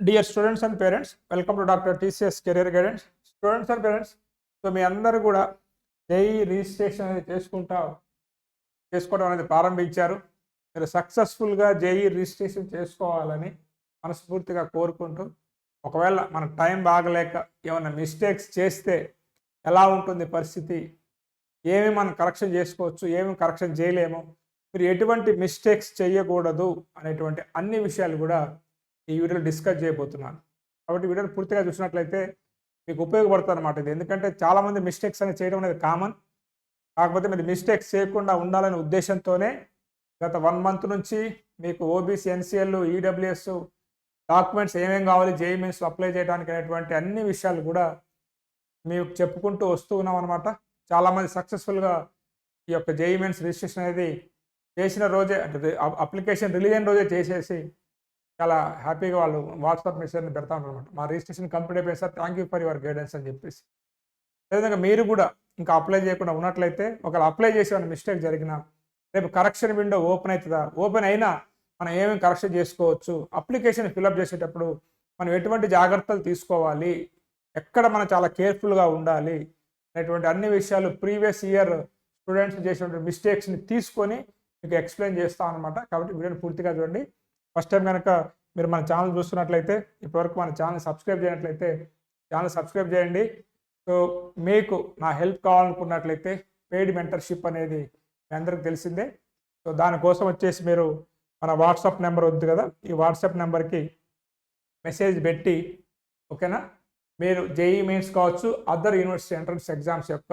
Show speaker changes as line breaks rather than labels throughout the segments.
Dear students and parents welcome to doctor TCS career guidance students and parents so మీ అందరూ కూడా JEE registration అనేది చేసుకుంటా చేసుకోవడం అనేది ప్రారంభించారు. మీరు సక్సెస్ఫుల్గా జేఈ రిజిస్ట్రేషన్ చేసుకోవాలని మనస్ఫూర్తిగా కోరుకుంటూ ఒకవేళ మన టైం బాగలేక ఏమైనా మిస్టేక్స్ చేస్తే ఎలా ఉంటుంది పరిస్థితి ఏమి మనం కరెక్షన్ చేసుకోవచ్చు ఏమి కరెక్షన్ చేయలేము మీరు ఎటువంటి మిస్టేక్స్ చేయకూడదు అనేటువంటి అన్ని విషయాలు కూడా ఈ వీడియోలో డిస్కస్ చేయబోతున్నాను. కాబట్టి వీడియోని పూర్తిగా చూసినట్లయితే మీకు ఉపయోగపడుతుంది అనమాట ఇది. ఎందుకంటే చాలామంది మిస్టేక్స్ అనేది చేయడం అనేది కామన్ కాకపోతే మీరు మిస్టేక్స్ చేయకుండా ఉండాలనే ఉద్దేశంతోనే గత వన్ మంత్ నుంచి మీకు ఓబీసీ ఎన్సీఎల్ ఈడబ్ల్యూఎస్ డాక్యుమెంట్స్ ఏమేమి కావాలి జేఈమీన్స్ అప్లై చేయడానికి అనేటువంటి అన్ని విషయాలు కూడా మీకు చెప్పుకుంటూ వస్తూ ఉన్నాం అనమాట చాలామంది సక్సెస్ఫుల్గా ఈ యొక్క జేఈమెన్స్ రిజిస్ట్రేషన్ అనేది చేసిన రోజే అంటే అప్లికేషన్ రిలీజ్ అయిన రోజే చేసేసి చాలా హ్యాపీగా వాళ్ళు వాట్సాప్ మెసేజ్ని పెడతా ఉంటారు అనమాట మా రిజిస్ట్రేషన్ కంప్లీట్ అయిపోయింది sir thank you for your guidance అని చెప్పేసి. అదేవిధంగా మీరు కూడా ఇంకా అప్లై చేయకుండా ఉన్నట్లయితే ఒకవేళ అప్లై చేసి ఏమైనా మిస్టేక్ జరిగినా రేపు కరెక్షన్ విండో ఓపెన్ అవుతుందా? ఓపెన్ అయినా మనం ఏమేమి కరెక్షన్ చేసుకోవచ్చు? అప్లికేషన్ ఫిలప్ చేసేటప్పుడు మనం ఎటువంటి జాగ్రత్తలు తీసుకోవాలి? ఎక్కడ మనం చాలా కేర్ఫుల్గా ఉండాలి? అనేటువంటి అన్ని విషయాలు ప్రీవియస్ ఇయర్ స్టూడెంట్స్ చేసినటువంటి మిస్టేక్స్ని తీసుకొని మీకు ఎక్స్ప్లెయిన్ చేస్తాం అనమాట కాబట్టి వీడియోని పూర్తిగా చూడండి. ఫస్ట్ టైం కనుక మీరు మన ఛానల్ చూస్తున్నట్లయితే ఇప్పటివరకు మన ఛానల్ సబ్స్క్రైబ్ చేయనట్లయితే ఛానల్ సబ్స్క్రైబ్ చేయండి. సో మీకు నా హెల్ప్ కావాలనుకున్నట్లయితే పెయిడ్ మెంటర్షిప్ అనేది మీ అందరికి తెలిసిందే. సో దానికోసం వచ్చేసి మీరు మన వాట్సాప్ నెంబర్ వద్దు కదా? ఈ వాట్సాప్ నెంబర్కి మెసేజ్ పెట్టి ఓకేనా? మీరు జేఈ మెయిన్స్ కావచ్చు అదర్ యూనివర్సిటీ ఎంట్రన్స్ ఎగ్జామ్స్ యొక్క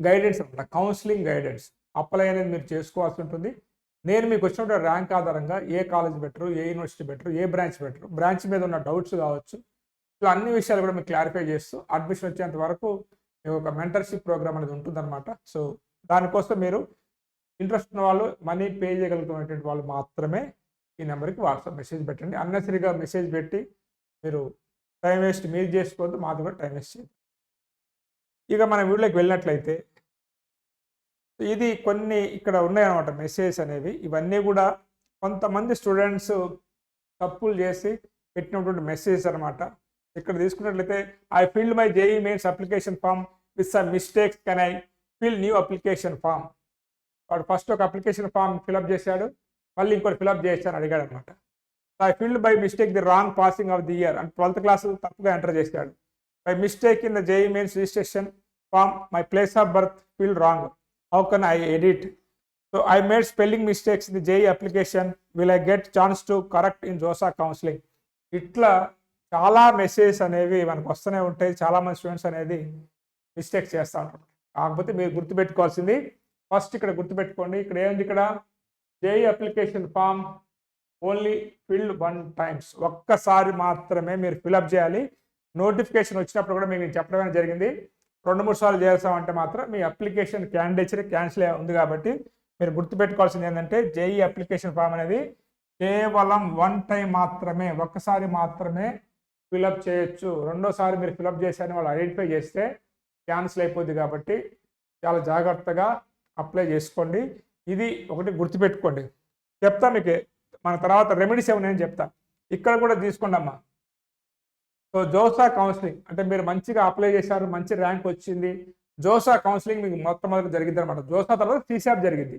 గైడెన్స్ అనమాట. Counselling guidance. అప్లై అనేది మీరు చేసుకోవాల్సి ఉంటుంది. నేను మీకు వచ్చినటువంటి ర్యాంక్ ఆధారంగా ఏ కాలేజ్ బెటరు ఏ యూనివర్సిటీ బెటరు ఏ బ్రాంచ్ బెటరు బ్రాంచ్ మీద ఉన్న డౌట్స్ కావచ్చు ఇట్లా అన్ని విషయాలు కూడా మీకు క్లారిఫై చేస్తూ అడ్మిషన్ వచ్చేంత వరకు మీకు ఒక మెంటర్షిప్ ప్రోగ్రామ్ అనేది ఉంటుందన్నమాట. సో దానికోసం మీరు ఇంట్రెస్ట్ ఉన్న వాళ్ళు మనీ పే చేయగలుగుతున్నటువంటి వాళ్ళు మాత్రమే ఈ నెంబర్కి వాట్సాప్ మెసేజ్ పెట్టండి. అన్నెసరిగా మెసేజ్ పెట్టి మీరు టైం వేస్ట్ మీరు చేసుకోవద్దు మాది కూడా టైం వేస్ట్ చేయదు ఇక మన వీడియోకి వెళ్ళినట్లయితే ఇది కొన్ని ఇక్కడ ఉన్నాయన్నమాట మెసేజ్ అనేవి. ఇవన్నీ కూడా కొంతమంది స్టూడెంట్స్ తప్పులు చేసి పెట్టినటువంటి మెసేజ్ అనమాట ఇక్కడ తీసుకున్నట్లయితే I filled my JEE mains application form with some mistakes can I fill new application form వాడు ఫస్ట్ ఒక అప్లికేషన్ ఫామ్ ఫిలప్ చేశాడు. మళ్ళీ ఇంకోటి ఫిలప్ చేశాను అడిగాడు అనమాట I filled by mistake the wrong passing of the year and twelfth class తప్పుగా enter చేశాడు. By mistake in the JEE mains registration form my place of birth field wrong how can I edit so I made spelling mistakes in the JEE application will I get chance to correct in JoSAA counselling ఇట్లా చాలా message అనేవి మనకు వస్తూనే ఉంటాయి. చాలామంది students అనేది mistakes చేస్తూ ఉంటారు. కాకపోతే మీరు గుర్తుపెట్టుకోవాల్సింది ఫస్ట్ ఇక్కడ గుర్తుపెట్టుకోండి. ఇక్కడ ఏంది ఇక్కడ? JEE application form only filled one times ఒక్కసారి మాత్రమే మీరు ఫిలప్ చేయాలి. నోటిఫికేషన్ వచ్చినప్పుడు కూడా మీకు నేను చెప్పడమే జరిగింది. రెండు మూడు సార్లు చేస్తామంటే మాత్రం మీ అప్లికేషన్ క్యాండిడేచర్ క్యాన్సిల్ ఉంది కాబట్టి మీరు గుర్తుపెట్టుకోవాల్సింది ఏంటంటే జేఈ అప్లికేషన్ ఫామ్ అనేది కేవలం వన్ టైం మాత్రమే ఒక్కసారి మాత్రమే ఫిలప్ చేయొచ్చు. రెండోసారి మీరు ఫిలప్ చేశారని వాళ్ళు ఐడెంటిఫై చేస్తే క్యాన్సిల్ అయిపోద్ది కాబట్టి చాలా జాగ్రత్తగా అప్లై చేసుకోండి. ఇది ఒకటి గుర్తుపెట్టుకోండి. చెప్తా మీకు మన తర్వాత రెమెడీస్ ఏమైనా చెప్తా. ఇక్కడ కూడా తీసుకోండి అమ్మా సో జోసా కౌన్సిలింగ్ అంటే మీరు మంచిగా అప్లై చేశారు మంచి ర్యాంక్ వచ్చింది. జోసా కౌన్సిలింగ్ మీకు మొట్టమొదటి జరిగింది అనమాట జోసా తర్వాత సీసాప్ జరిగింది.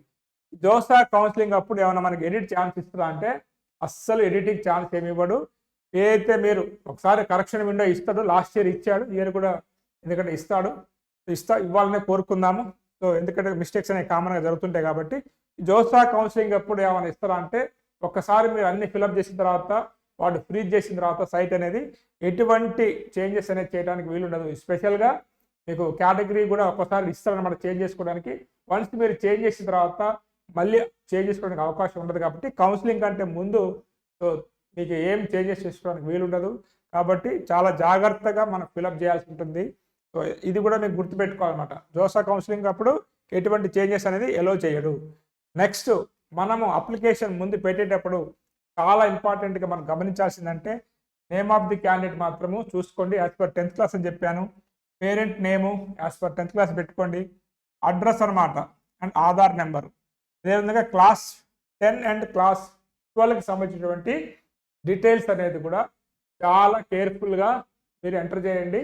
జోసా కౌన్సిలింగ్ అప్పుడు ఏమైనా మనకి ఎడిట్ ఛాన్స్ ఇస్తుందా అంటే అస్సలు ఎడిటింగ్ ఛాన్స్ ఏమి ఇవ్వడు. ఏదైతే మీరు ఒకసారి కరెక్షన్ విండో ఇస్తాడు లాస్ట్ ఇయర్ ఇచ్చాడు ఇయర్ కూడా ఎందుకంటే ఇస్తాడు. ఇస్తా ఇవ్వాలనే కోరుకుందాము. సో ఎందుకంటే మిస్టేక్స్ అనేవి కామన్గా జరుగుతుంటాయి కాబట్టి జోసా కౌన్సిలింగ్ ఎప్పుడు ఏమైనా ఇస్తారా అంటే ఒక్కసారి మీరు అన్ని ఫిలప్ చేసిన తర్వాత వాడు ఫ్రీజ్ చేసిన తర్వాత సైట్ అనేది ఎటువంటి చేంజెస్ అనేది చేయడానికి వీలుండదు. స్పెషల్గా మీకు కేటగిరీ కూడా ఒక్కసారి ఇస్తారనమాట చేంజ్ చేసుకోవడానికి. వన్స్ మీరు చేంజ్ చేసిన తర్వాత మళ్ళీ చేంజ్ చేసుకోవడానికి అవకాశం ఉండదు కాబట్టి కౌన్సిలింగ్ కంటే ముందు మీకు ఏం చేంజెస్ చేసుకోవడానికి వీలుండదు. కాబట్టి చాలా జాగ్రత్తగా మనం ఫిలప్ చేయాల్సి ఉంటుంది. సో ఇది కూడా మీకు గుర్తుపెట్టుకోవాలన్నమాట. జోసా కౌన్సిలింగ్ అప్పుడు ఎటువంటి చేంజెస్ అనేది ఎలో చేయడు. నెక్స్ట్ మనము అప్లికేషన్ ముందు పెట్టేటప్పుడు చాలా ఇంపార్టెంట్గా మనం గమనించాల్సిందంటే నేమ్ ఆఫ్ ది క్యాండిడేట్ మాత్రము చూసుకోండి. యాజ్ పర్ టెన్త్ క్లాస్ అని చెప్పాను. Parent name as per tenth class పెట్టుకోండి. అడ్రస్ అనమాట అండ్ ఆధార్ నెంబర్ అదేవిధంగా క్లాస్ టెన్ అండ్ క్లాస్ ట్వెల్వ్కి సంబంధించినటువంటి డీటెయిల్స్ అనేది కూడా చాలా కేర్ఫుల్గా మీరు ఎంటర్ చేయండి.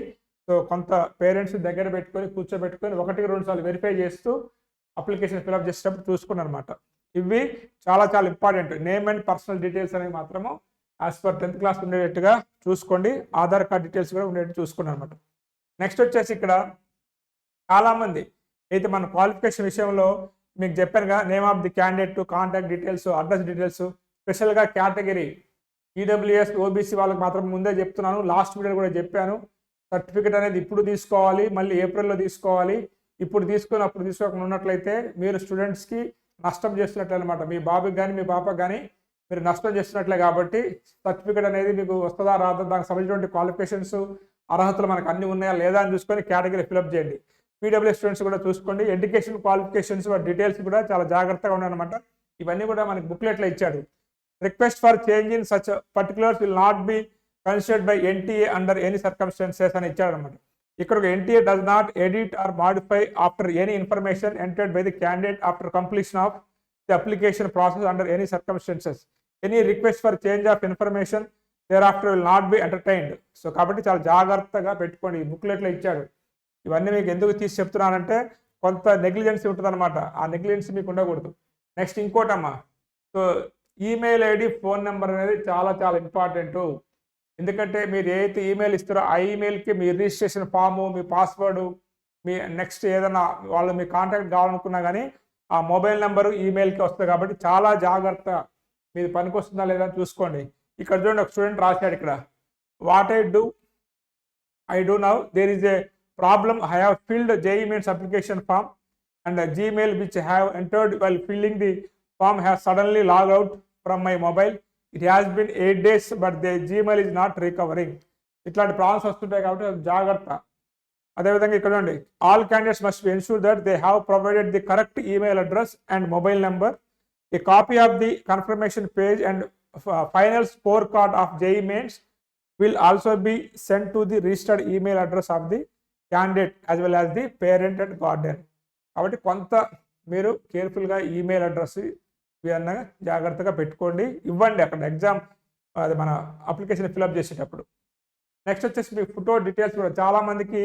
సో కొంత పేరెంట్స్ దగ్గర పెట్టుకొని కూర్చోబెట్టుకొని ఒకటికి రెండు సార్లు వెరిఫై చేస్తూ అప్లికేషన్ ఫిల్అప్ చేసేటప్పుడు చూసుకున్నారన్నమాట ఇవి చాలా చాలా important. Name and personal details అనేవి మాత్రము యాజ్ పర్ టెన్త్ క్లాస్ ఉండేటట్టుగా చూసుకోండి. ఆధార్ కార్డ్ డీటెయిల్స్ కూడా ఉండేట్టు చూసుకున్నాను అనమాట నెక్స్ట్ వచ్చేసి ఇక్కడ చాలామంది అయితే మన క్వాలిఫికేషన్ విషయంలో మీకు చెప్పానుగా name of the candidate contact details address details స్పెషల్గా కేటగిరీ ఈడబ్ల్యూఎస్ ఓబీసీ వాళ్ళకి మాత్రం ముందే చెప్తున్నాను. లాస్ట్ వీడియో కూడా చెప్పాను. సర్టిఫికేట్ అనేది ఇప్పుడు తీసుకోవాలి మళ్ళీ ఏప్రిల్లో తీసుకోవాలి. ఇప్పుడు తీసుకొని అప్పుడు తీసుకోకుండా ఉన్నట్లయితే మీరు స్టూడెంట్స్కి నష్టం చేస్తున్నట్లే అనమాట మీ బాబుకి కానీ మీ పాపకి కానీ మీరు నష్టం చేస్తున్నట్లే కాబట్టి సర్టిఫికేట్ అనేది మీకు వస్తుందా రాదా? దానికి సంబంధించినటువంటి క్వాలిఫికేషన్స్ అర్హతలు మనకు అన్ని ఉన్నాయా లేదా అని చూసుకొని కేటగిరీ ఫిలప్ చేయండి. పీడబ్ల్యూ స్టూడెంట్స్ కూడా చూసుకోండి. ఎడ్యుకేషన్ క్వాలిఫికేషన్స్ డీటెయిల్స్ కూడా చాలా జాగ్రత్తగా ఉన్నాయన్నమాట ఇవన్నీ కూడా మనకి బుక్లెట్లో ఇచ్చాడు. Request for change in such particulars will not be considered by NTA under any circumstances అని ఇచ్చాడనమాట ఇక్కడ ఒక NTA does not edit or modify after any information entered by the candidate after completion of the application process under any circumstances any request for change of information thereafter will not be entertained so కాబట్టి చాలా జాగ్రత్తగా పెట్టుకోండి. ఈ బుక్లెట్లో ఇచ్చాడు. ఇవన్నీ మీకు ఎందుకు తీసి చెప్తున్నానంటే కొంత నెగ్లిజెన్సీ ఉంటుంది అనమాట ఆ నెగ్లిజెన్సీ మీకు ఉండకూడదు. Next ఇంకోటమ్మా. So email ID phone number అనేది చాలా చాలా ఇంపార్టెంటు ఎందుకంటే మీరు ఏదైతే ఈమెయిల్ ఇస్తారో ఆ ఈమెయిల్కి మీ రిజిస్ట్రేషన్ ఫాము మీ పాస్వర్డు మీ నెక్స్ట్ ఏదైనా వాళ్ళు మీ కాంటాక్ట్ కావాలనుకున్నా కానీ ఆ మొబైల్ నెంబరు ఈమెయిల్కి వస్తుంది కాబట్టి చాలా జాగ్రత్త. మీది పనికి వస్తుందా లేదా చూసుకోండి. ఇక్కడ చూడండి ఒక స్టూడెంట్ రాశాడు ఇక్కడ. What I do I do now there is a problem I have filled JEE mains application form and Gmail which have entered well filling the form have suddenly log out from my mobile it has been eight days but they Gmail is not recovering ఇట్లాంటి problems వస్తుంటాయి కాబట్టి జాగ్రత్త. అదేవిధంగా ఇక్కడ ఉండి all candidates must be ensure that they have provided the correct email address and mobile number a copy of the confirmation page and final score card of JEE mains will also be send to the registered email address of the candidate as well as the parent and guardian కాబట్టి కొంత మీరు కేర్ఫుల్గా email address ఇవి ఇవన్నీ జాగ్రత్తగా పెట్టుకోండి. ఇవ్వండి అక్కడ ఎగ్జామ్ అది మన అప్లికేషన్ ఫిల్అప్ చేసేటప్పుడు. నెక్స్ట్ వచ్చేసి మీ ఫోటో డీటెయిల్స్ కూడా చాలామందికి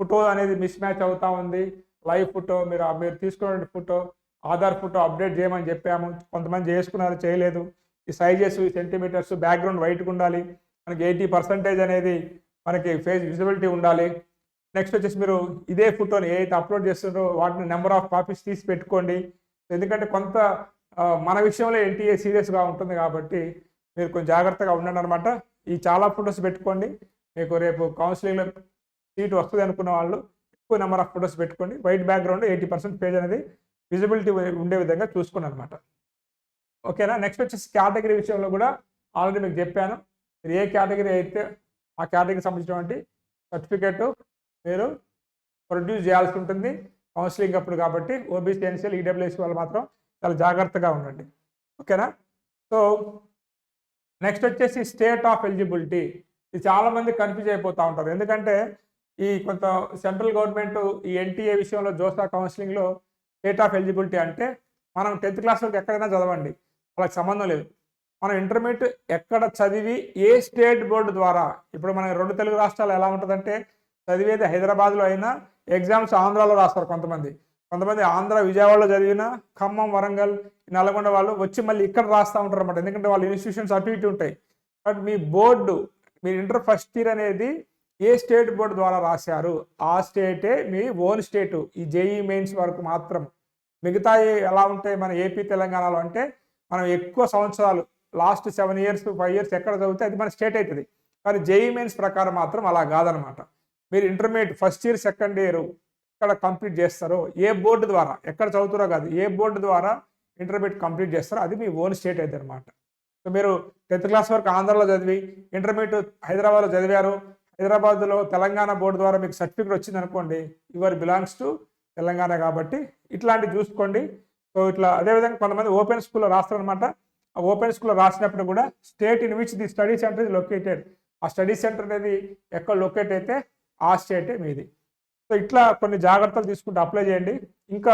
ఫోటో అనేది మిస్ మ్యాచ్ అవుతూ ఉంది. లైవ్ ఫోటో మీరు మీరు తీసుకున్న ఫోటో ఆధార్ ఫోటో అప్డేట్ చేయమని చెప్పాము. కొంతమంది చేసుకున్నారు చేయలేదు. ఈ సైజెస్ సెంటీమీటర్స్ బ్యాక్గ్రౌండ్ వైట్గా ఉండాలి. మనకి ఎయిటీ పర్సెంటేజ్ అనేది మనకి ఫేస్ విజిబిలిటీ ఉండాలి. నెక్స్ట్ వచ్చేసి మీరు ఇదే ఫోటోని ఏదైతే అప్లోడ్ చేస్తున్నారో వాటిని నెంబర్ ఆఫ్ కాపీస్ తీసి పెట్టుకోండి. ఎందుకంటే కొంత మన విషయంలో ఎన్టీఏ సీరియస్గా ఉంటుంది కాబట్టి మీరు కొంచెం జాగ్రత్తగా ఉండండి అనమాట ఈ చాలా ఫొటోస్ పెట్టుకోండి. మీకు రేపు కౌన్సిలింగ్లో సీట్ వస్తుంది అనుకున్న వాళ్ళు ఎక్కువ నెంబర్ ఆఫ్ ఫొటోస్ పెట్టుకోండి. White background eighty percent page అనేది విజిబిలిటీ ఉండే విధంగా చూసుకోండి అనమాట ఓకేనా? నెక్స్ట్ వచ్చేసి కేటగిరీ విషయంలో కూడా ఆల్రెడీ మీకు చెప్పాను. మీరు ఏ కేటగిరీ అయితే ఆ కేటగిరీకి సంబంధించినటువంటి సర్టిఫికేట్ మీరు ప్రొడ్యూస్ చేయాల్సి ఉంటుంది. కౌన్సిలింగ్ అప్పుడు కాబట్టి ఓబీసీ ఎన్సీఎల్ ఈడబ్ల్యూఎస్ వాళ్ళు మాత్రం చాలా జాగ్రత్తగా ఉండండి. ఓకేనా? సో నెక్స్ట్ వచ్చేసి స్టేట్ ఆఫ్ ఎలిజిబిలిటీ. ఇది చాలామంది కన్ఫ్యూజ్ అయిపోతూ ఉంటారు. ఎందుకంటే ఈ కొంత సెంట్రల్ గవర్నమెంట్ ఈ ఎన్టీఏ విషయంలో జోసా కౌన్సిలింగ్లో స్టేట్ ఆఫ్ ఎలిజిబిలిటీ అంటే మనం టెన్త్ క్లాస్ వరకు ఎక్కడైనా చదవండి. వాళ్ళకి సంబంధం లేదు. మనం ఇంటర్మీడియట్ ఎక్కడ చదివి ఏ స్టేట్ బోర్డు ద్వారా ఇప్పుడు మన రెండు తెలుగు రాష్ట్రాలు ఎలా ఉంటుందంటే చదివేది హైదరాబాద్లో అయినా ఎగ్జామ్స్ ఆంధ్రాలో రాస్తారు కొంతమంది. కొంతమంది ఆంధ్ర విజయవాడలో చదివిన ఖమ్మం వరంగల్ నల్గొండ వాళ్ళు వచ్చి మళ్ళీ ఇక్కడ రాస్తూ ఉంటారు అనమాట ఎందుకంటే వాళ్ళ ఇన్స్టిట్యూషన్స్ అటు ఇటు ఉంటాయి. బట్ మీ బోర్డు మీరు ఇంటర్ ఫస్ట్ ఇయర్ అనేది ఏ స్టేట్ బోర్డు ద్వారా రాశారు? ఆ స్టేటే మీ ఓన్ స్టేటు. ఈ జేఈ మెయిన్స్ వరకు మాత్రం. మిగతా ఎలా ఉంటాయి? మన ఏపీ తెలంగాణలో అంటే మనం ఎక్కువ సంవత్సరాలు last seven years five years ఎక్కడ చదివితే అది మన స్టేట్ అవుతుంది. కానీ జేఈ మెయిన్స్ ప్రకారం మాత్రం అలా కాదనమాట మీరు intermediate first year second year ఎక్కడ కంప్లీట్ చేస్తారో ఏ బోర్డు ద్వారా ఎక్కడ చదువుతారో కాదు ఏ బోర్డు ద్వారా ఇంటర్మీడియట్ కంప్లీట్ చేస్తారో అది మీ ఓన్ స్టేట్ అయితే అనమాట సో మీరు టెన్త్ క్లాస్ వరకు ఆంధ్రాలో చదివి ఇంటర్మీడియట్ హైదరాబాద్లో చదివారు హైదరాబాద్లో తెలంగాణ బోర్డు ద్వారా మీకు సర్టిఫికేట్ వచ్చింది అనుకోండి యువర్ బిలాంగ్స్ టు తెలంగాణ కాబట్టి ఇట్లాంటివి చూసుకోండి. సో ఇట్లా అదేవిధంగా కొంతమంది ఓపెన్ స్కూల్లో రాస్తారనమాట ఆ ఓపెన్ స్కూల్లో రాసినప్పుడు కూడా state in which the study center is located. ఆ స్టడీ సెంటర్ అనేది ఎక్కడ లొకేట్ అయితే ఆ స్టేటే మీది. సో ఇట్లా కొన్ని జాగ్రత్తలు తీసుకుంటూ అప్లై చేయండి. ఇంకా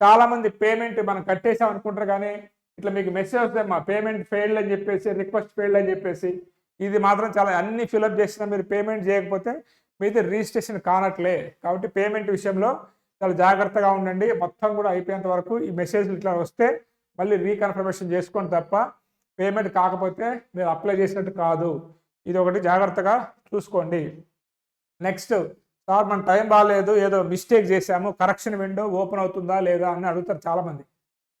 చాలామంది పేమెంట్ మనం కట్టేసాం అనుకుంటారు కానీ ఇట్లా మీకు మెసేజ్ వస్తాయి మా పేమెంట్ ఫెయిల్డ్ అని చెప్పేసి రిక్వెస్ట్ ఫెయిల్డ్ అని చెప్పేసి ఇది మాత్రం చాలా అన్ని ఫిలప్ చేసినా మీరు పేమెంట్ చేయకపోతే మీది రిజిస్ట్రేషన్ కానట్లే. కాబట్టి పేమెంట్ విషయంలో చాలా జాగ్రత్తగా ఉండండి. మొత్తం కూడా అయిపోయేంత వరకు ఈ మెసేజ్ ఇట్లా వస్తే మళ్ళీ రీకన్ఫర్మేషన్ చేసుకోండి తప్ప పేమెంట్ కాకపోతే మీరు అప్లై చేసినట్టు కాదు. ఇది ఒకటి జాగ్రత్తగా చూసుకోండి. నెక్స్ట్ సార్ మన టైం బాగాలేదు ఏదో మిస్టేక్ చేశాము కరెక్షన్ విండో ఓపెన్ అవుతుందా లేదా అని అడుగుతారు చాలామంది.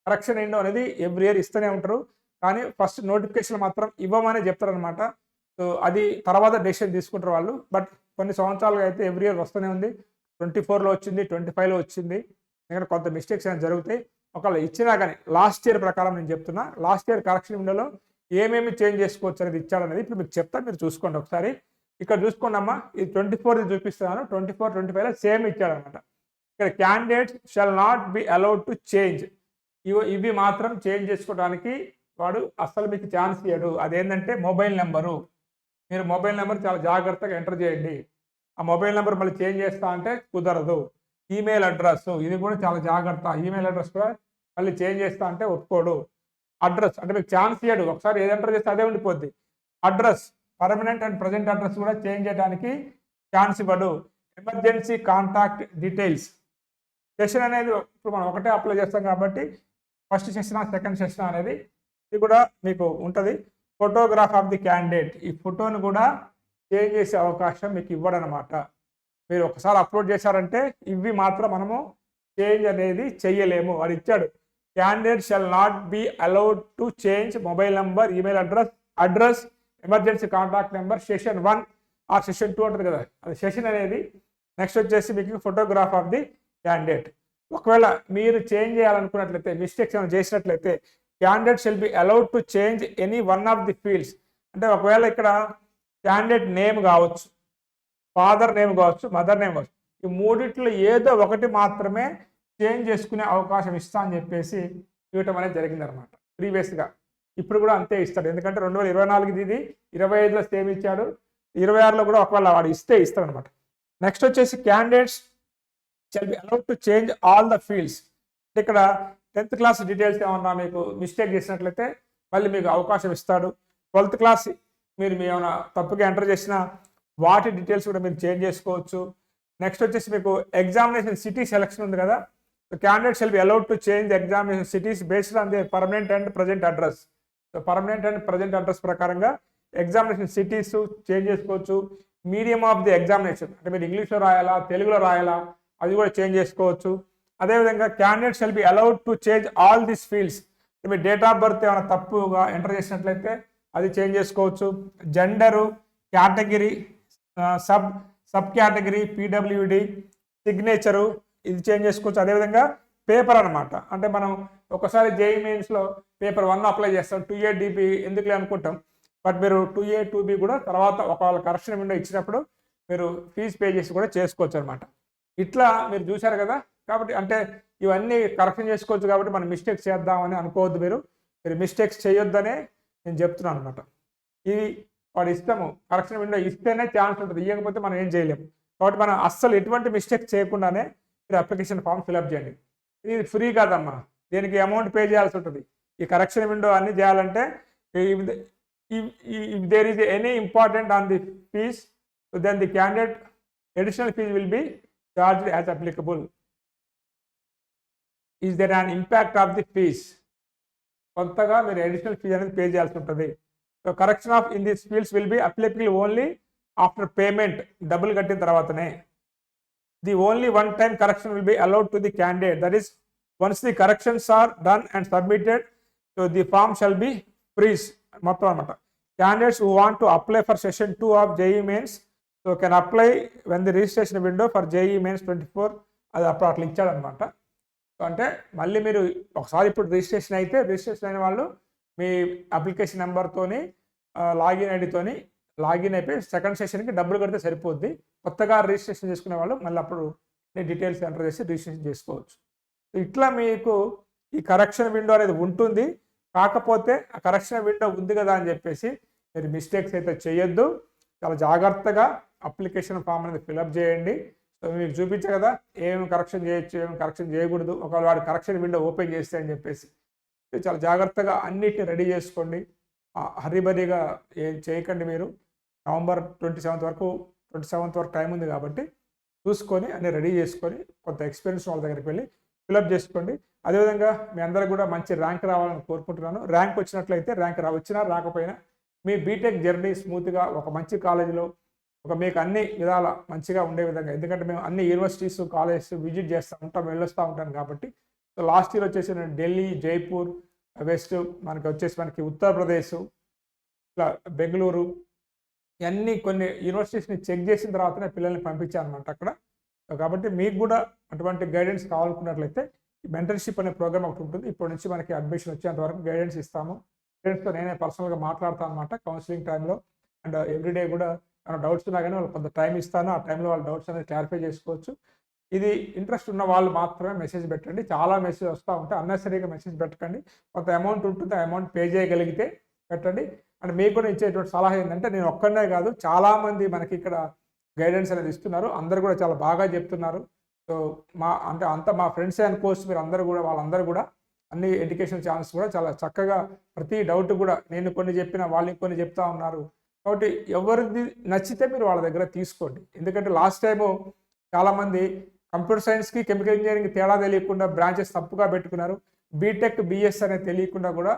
కరెక్షన్ విండో అనేది ఎవ్రీ ఇయర్ ఇస్తూనే ఉంటారు. కానీ ఫస్ట్ నోటిఫికేషన్ మాత్రం ఇవ్వమనే చెప్తారనమాట సో అది తర్వాత డెసిషన్ తీసుకుంటారు వాళ్ళు. బట్ కొన్ని సంవత్సరాలుగా అయితే ఎవ్రీ ఇయర్ వస్తూనే ఉంది. ట్వంటీ ఫోర్లో వచ్చింది ట్వంటీ ఫైవ్లో వచ్చింది. ఎందుకంటే కొంత మిస్టేక్స్ అనేవి జరుగుతాయి. ఒకవేళ ఇచ్చినా కానీ లాస్ట్ ఇయర్ ప్రకారం నేను చెప్తున్నా లాస్ట్ ఇయర్ కరెక్షన్ విండోలో ఏమేమి చేంజ్ చేసుకోవచ్చు అనేది ఇచ్చాడనేది ఇప్పుడు మీకు చెప్తా మీరు చూసుకోండి ఒకసారి. ఇక్కడ చూసుకోండమ్మా ఇది ట్వంటీ ఫోర్ చూపిస్తున్నాను. ట్వంటీ ఫోర్ ట్వంటీ ఫైవ్లో సేమ్ ఇచ్చాడనమాట. ఇక్కడ candidates shall not be allowed to change ఇవి ఇవి మాత్రం చేంజ్ చేసుకోవడానికి వాడు అస్సలు మీకు ఛాన్స్ ఇవ్వడు అదేంటంటే మొబైల్ నెంబరు మీరు మొబైల్ నెంబర్ చాలా జాగ్రత్తగా ఎంటర్ చేయండి. ఆ మొబైల్ నెంబర్ మళ్ళీ చేంజ్ చేస్తా అంటే కుదరదు. ఈమెయిల్ అడ్రస్ ఇది కూడా చాలా జాగ్రత్త. ఈమెయిల్ అడ్రస్ కూడా మళ్ళీ చేంజ్ చేస్తా అంటే ఒప్పుకోడు. అడ్రస్ అంటే మీకు ఛాన్స్ ఇవ్వడు ఒకసారి ఏది ఎంటర్ చేస్తే అదే ఉండిపోద్ది. Address permanent and present address కూడా చేంజ్ చేయడానికి ఛాన్స్ ఇవ్వడు. Emergency contact details. సెషన్ అనేది ఇప్పుడు మనం ఒకటే అప్లై చేస్తాం కాబట్టి ఫస్ట్ సెషన్ సెకండ్ సెషన్ అనేది ఇది కూడా మీకు ఉంటుంది. Photograph of the candidate. ఈ ఫోటోను కూడా చేంజ్ చేసే అవకాశం మీకు ఇవ్వడనమాట. మీరు ఒకసారి అప్లోడ్ చేశారంటే ఇవి మాత్రం మనము చేంజ్ అనేది చెయ్యలేము అది ఇచ్చాడు. Candidate shall not be allowed to change mobile number email address address emergency contact number session one. ఆ సెషన్ టూ ఉంటుంది కదా అది సెషన్ అనేది నెక్స్ట్ వచ్చేసి మీకు ఫోటోగ్రాఫ్ ఆఫ్ ది క్యాండిడేట్. ఒకవేళ మీరు చేంజ్ చేయాలనుకున్నట్లయితే మిస్టేక్స్ ఏమైనా చేసినట్లయితే candidate shall be allowed to change any one of the fields. అంటే ఒకవేళ ఇక్కడ క్యాండిడేట్ నేమ్ కావచ్చు ఫాదర్ నేమ్ కావచ్చు మదర్ నేమ్ కావచ్చు ఈ మూడిట్లో ఏదో ఒకటి మాత్రమే చేంజ్ చేసుకునే అవకాశం ఇస్తా అని చెప్పేసి ఇవ్వటం అనేది జరిగిందనమాట ప్రీవియస్గా. ఇప్పుడు కూడా అంతే ఇస్తాడు. ఎందుకంటే రెండు వేల ఇరవై నాలుగుది ఇది ఇరవై ఐదులో సేమ్ ఇచ్చాడు ఇరవై ఆరులో కూడా ఒకవేళ వాడు ఇస్తే ఇస్తాడు అనమాట నెక్స్ట్ వచ్చేసి candidates shall be allowed to change all the fields ఇక్కడ టెన్త్ క్లాస్ డీటెయిల్స్ ఏమన్నా మీకు మిస్టేక్ చేసినట్లయితే మళ్ళీ మీకు అవకాశం ఇస్తాడు. ట్వెల్త్ క్లాస్ మీరు మీ ఏమైనా తప్పుగా ఎంటర్ చేసిన వాటి డీటెయిల్స్ కూడా మీరు చేంజ్ చేసుకోవచ్చు. నెక్స్ట్ వచ్చేసి మీకు ఎగ్జామినేషన్ సిటీ సెలక్షన్ ఉంది కదా. Candidate shall be allowed to change examination cities based on the permanent and present address permanent and present address ప్రకారంగా ఎగ్జామినేషన్ సిటీస్ చేంజ్ చేసుకోవచ్చు. మీడియం ఆఫ్ ది ఎగ్జామినేషన్ అంటే మీరు ఇంగ్లీష్లో రాయాలా తెలుగులో రాయాలా అది కూడా చేంజ్ చేసుకోవచ్చు. అదేవిధంగా candidate shall be allowed to change all this fields me date of birth ఏమైనా తప్పుగా ఎంటర్ చేసినట్లయితే అది చేంజ్ చేసుకోవచ్చు. Gender category sub sub category PWD signature ఇది చేంజ్ చేసుకోవచ్చు. అదేవిధంగా పేపర్ అనమాట అంటే మనం ఒకసారి జేఈ మెయిన్స్లో పేపర్ వన్ అప్లై చేస్తాం టూ ఏ డిపి ఎందుకులే అనుకుంటాం? బట్ మీరు టూ ఏ టూ బి కూడా తర్వాత ఒకవేళ కరెక్షన్ విండో ఇచ్చినప్పుడు మీరు ఫీజు పే చేసి కూడా చేసుకోవచ్చు అనమాట ఇట్లా మీరు చూశారు కదా? కాబట్టి అంటే ఇవన్నీ కరెక్షన్ చేసుకోవచ్చు కాబట్టి మనం మిస్టేక్స్ చేద్దామని అనుకోవద్దు మీరు. మీరు మిస్టేక్స్ చేయొద్దనే నేను చెప్తున్నాను అనమాట ఇది వాడు ఇస్తాము కరెక్షన్ విండో ఇస్తేనే ఛాన్స్ ఉంటుంది. ఇవ్వకపోతే మనం ఏం చేయలేము కాబట్టి మనం అస్సలు ఎటువంటి మిస్టేక్ చేయకుండానే మీరు అప్లికేషన్ ఫామ్ ఫిల్అప్ చేయండి. ఇది ఫ్రీ కాదమ్మా. దీనికి అమౌంట్ పే చేయాల్సి ఉంటుంది. ఈ కరెక్షన్ విండో అన్ని చేయాలంటే if there is any important on the fees then the candidate additional fees will be charged as applicable is there an impact of the fees కొత్తగా మీరు అడిషనల్ ఫీజ్ అనేది pay చేయాల్సి ఉంటుంది. So correction of in this fields will be applicable only after payment డబ్బులు కట్టిన తర్వాతనే. The only one time correction will be allowed to the candidate that is once the corrections are done and submitted so the form shall be freeze మొత్తం అనమాట candidates who want to apply for session two of JEE mains so can apply when the registration window for JEE mains twenty four అది అప్పుడు అట్లా ఇచ్చాడనమాట అంటే మళ్ళీ మీరు ఒకసారి ఇప్పుడు రిజిస్ట్రేషన్ అయితే రిజిస్ట్రేషన్ అయిన వాళ్ళు మీ అప్లికేషన్ నెంబర్తోని లాగిన్ ఐడితోని లాగిన్ అయిపోయి సెకండ్ సెషన్కి డబ్బులు కడితే సరిపోద్ది. కొత్తగా రిజిస్ట్రేషన్ చేసుకునే వాళ్ళు మళ్ళీ అప్పుడు డీటెయిల్స్ ఎంటర్ చేసి రిజిస్ట్రేషన్ చేసుకోవచ్చు. ఇట్లా మీకు ఈ కరెక్షన్ విండో అనేది ఉంటుంది. కాకపోతే ఆ కరెక్షన్ విండో ఉంది కదా అని చెప్పేసి మీరు మిస్టేక్స్ అయితే చేయొద్దు. చాలా జాగ్రత్తగా అప్లికేషన్ ఫామ్ అనేది ఫిలప్ చేయండి. సో మీకు చూపించే కదా ఏమి కరెక్షన్ చేయొచ్చు ఏమి కరెక్షన్ చేయకూడదు. ఒకవేళ వాడు కరెక్షన్ విండో ఓపెన్ చేస్తే అని చెప్పేసి చాలా జాగ్రత్తగా అన్నిటిని రెడీ చేసుకోండి. హరిబరిగా ఏం చేయకండి మీరు. నవంబర్ ట్వంటీ సెవెంత్ వరకు ట్వంటీ సెవెంత్ వరకు టైం ఉంది కాబట్టి చూసుకొని అన్ని రెడీ చేసుకొని కొంత ఎక్స్పీరియన్స్ వాళ్ళ దగ్గరికి వెళ్ళి ఫిలప్ చేసుకోండి. అదేవిధంగా మీ అందరికి కూడా మంచి ర్యాంక్ రావాలని కోరుకుంటున్నాను. ర్యాంక్ వచ్చినట్లయితే ర్యాంక్ రా వచ్చినా రాకపోయినా మీ బీటెక్ జర్నీ స్మూత్గా ఒక మంచి కాలేజీలో ఒక మీకు అన్ని విధాల మంచిగా ఉండే విధంగా ఎందుకంటే మేము అన్ని యూనివర్సిటీస్ కాలేజెస్ విజిట్ చేస్తూ ఉంటాం వెళ్ళొస్తూ ఉంటాను కాబట్టి. సో లాస్ట్ ఇయర్ వచ్చేసి నేను ఢిల్లీ జైపూర్ వెస్ట్ మనకి వచ్చేసి మనకి ఉత్తరప్రదేశ్ ఇట్లా బెంగళూరు ఇవన్నీ కొన్ని యూనివర్సిటీస్ని చెక్ చేసిన తర్వాతనే పిల్లల్ని పంపించాను అనమాట అక్కడ. కాబట్టి మీకు కూడా అటువంటి గైడెన్స్ కావాలనుకున్నట్లయితే మెంటర్షిప్ అనే ప్రోగ్రామ్ ఒకటి ఉంటుంది. ఇప్పటి నుంచి మనకి అడ్మిషన్ వచ్చేంత వరకు గైడెన్స్ ఇస్తాము. పేరెంట్స్తో నేనే పర్సనల్గా మాట్లాడతాను అనమాట కౌన్సిలింగ్ టైంలో అండ్ ఎవ్రీడే కూడా ఏమైనా డౌట్స్ ఉన్నా కానీ వాళ్ళు కొంత టైం ఇస్తాను. ఆ టైంలో వాళ్ళ డౌట్స్ అనేది క్లారిఫై చేసుకోవచ్చు. ఇది ఇంట్రెస్ట్ ఉన్న వాళ్ళు మాత్రమే మెసేజ్ పెట్టండి. చాలా మెసేజ్ వస్తూ ఉంటే అన్నెసరీగా మెసేజ్ పెట్టకండి. కొంత అమౌంట్ ఉంటుంది. ఆ అమౌంట్ పే చేయగలిగితే పెట్టండి. అండ్ మీకు కూడా ఇచ్చేటువంటి సలహా ఏంటంటే నేను ఒక్కనే కాదు చాలామంది మనకి ఇక్కడ గైడెన్స్ అనేది ఇస్తున్నారు. అందరు కూడా చాలా బాగా చెప్తున్నారు. సో మా అంటే అంత మా ఫ్రెండ్స్ అండ్ కోర్స్ మీరు అందరూ కూడా వాళ్ళందరూ కూడా అన్ని ఎడ్యుకేషన్ ఛానల్స్ కూడా చాలా చక్కగా ప్రతి డౌట్ కూడా నేను కొన్ని చెప్పిన వాళ్ళు కొన్ని చెప్తా ఉన్నారు. కాబట్టి ఎవరిది నచ్చితే మీరు వాళ్ళ దగ్గర తీసుకోండి. ఎందుకంటే లాస్ట్ టైము చాలామంది కంప్యూటర్ సైన్స్కి కెమికల్ ఇంజనీరింగ్ తేడా తెలియకుండా బ్రాంచెస్ తప్పుగా పెట్టుకున్నారు. బీటెక్ బిఎస్ అనేది తెలియకుండా కూడా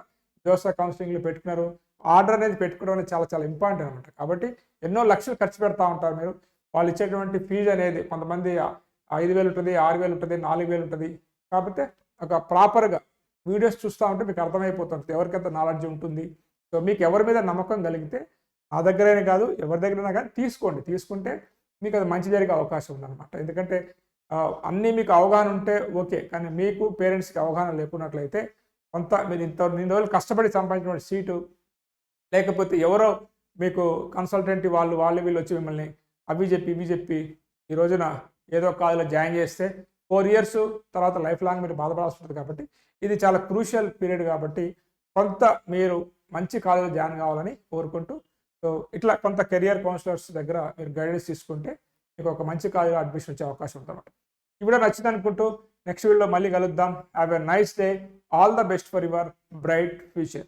వ్యవసాయ కౌన్సిలింగ్లు పెట్టుకున్నారు. ఆర్డర్ అనేది పెట్టుకోవడం అనేది చాలా చాలా ఇంపార్టెంట్ అనమాట. కాబట్టి ఎన్నో లక్షలు ఖర్చు పెడతా ఉంటారు మీరు. వాళ్ళు ఇచ్చేటువంటి ఫీజు అనేది కొంతమంది ఐదు వేలు ఉంటుంది ఆరు వేలు ఉంటుంది నాలుగు వేలు ఉంటుంది. కాకపోతే ఒక ప్రాపర్గా వీడియోస్ చూస్తూ ఉంటే మీకు అర్థమైపోతుంది ఎవరికైతే నాలెడ్జ్ ఉంటుంది. సో మీకు ఎవరి మీద నమ్మకం కలిగితే నా దగ్గరైనా కాదు ఎవరి దగ్గరైనా కానీ తీసుకోండి. తీసుకుంటే మీకు అది మంచి జరిగే అవకాశం ఉందన్నమాట. ఎందుకంటే అన్నీ మీకు అవగాహన ఉంటే ఓకే. కానీ మీకు పేరెంట్స్కి అవగాహన లేకున్నట్లయితే కొంత మీరు ఇంత రెండు రోజులు కష్టపడి సంపాదించిన సీటు లేకపోతే ఎవరో మీకు కన్సల్టెంట్ వాళ్ళు వాళ్ళు వీళ్ళు వచ్చి మిమ్మల్ని అవి చెప్పి ఇవి చెప్పి ఈ రోజున ఏదో కాదులో జాయిన్ చేస్తే ఫోర్ ఇయర్స్ తర్వాత లైఫ్ లాంగ్ మీరు బాధపడాల్సి ఉంటుంది కాబట్టి ఇది చాలా క్రూషియల్ పీరియడ్ కాబట్టి కొంత మీరు మంచి కాలేజీలో జాయిన్ కావాలని కోరుకుంటూ సో ఇట్లా కొంత కెరియర్ కౌన్సిలర్స్ దగ్గర మీరు గైడెన్స్ తీసుకుంటే మీకు ఒక మంచి కాలేజీలో అడ్మిషన్ వచ్చే అవకాశం ఉందన్నమాట అన్నమాట. ఈ వీడియో నచ్చింది అనుకుంటూ నెక్స్ట్ వీడియోలో మళ్ళీ కలుద్దాం. Have a nice day all the best for your bright future